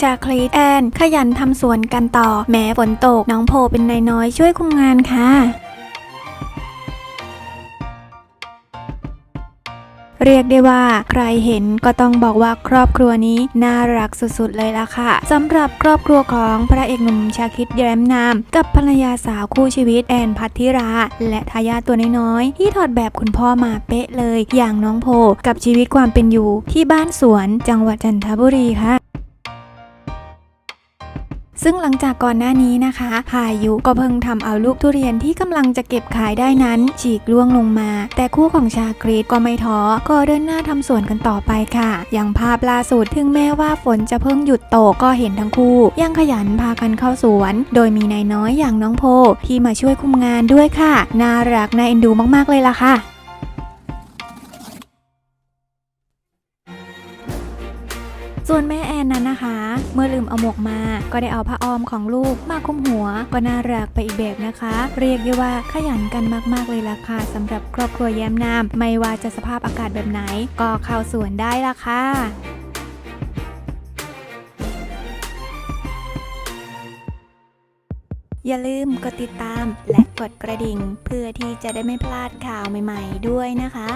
ชาคลีแอนขยันทำสวนกันต่อ แม้ฝนตก น้องโพเป็นนายน้อยช่วยคุมงานค่ะเรียกได้ว่าใครเห็นก็ต้องบอกว่าครอบครัวนี้น่ารักสุดๆเลยล่ะค่ะสำหรับครอบครัวของพระเอกหนุ่มชาคิดแย้มนามกับภรรยาสาวคู่ชีวิตแอนพัทธิรา และทายาทตัวน้อยๆที่ถอดแบบคุณพ่อมาเป๊ะเลย อย่างน้องโพกับชีวิตความเป็นอยู่ที่บ้านสวนจังหวัดจันทบุรีค่ะ ซึ่งหลังจากก่อนหน้านี้นะคะพายุก็เพิ่งทำเอาลูกทุเรียนที่กำลังจะเก็บขายได้นั้น ฉีกล่วงลงมา แต่คู่ของชาคริสก็ไม่ท้อก็เดินหน้าทำสวนกันต่อไปค่ะ อย่างภาพล่าสุดถึงแม้ว่าฝนจะเพิ่งหยุดตกก็เห็นทั้งคู่ ยังขยันพากันเข้าสวน โดยมีนายน้อยอย่างน้องโพที่มาช่วยคุมงานด้วยค่ะ น่ารักน่าเอ็นดูมากๆเลยล่ะค่ะ ส่วนแม่แอนนั้นนะคะ เมื่อลืมเอาหมวกมา ก็ได้เอาผ้าอ้อมของลูกมาคลุมหัว ก็น่ารักไปอีกแบบนะคะ เรียกได้ว่าขยันกันมากๆเลยล่ะค่ะสำหรับครอบครัวแย้มนามไม่ว่าจะสภาพอากาศแบบไหน ก็เข้าสวนได้ละค่ะอย่าลืมกดติดตามและกดกระดิ่ง เพื่อที่จะได้ไม่พลาดข่าวใหม่ ๆ ด้วยนะคะ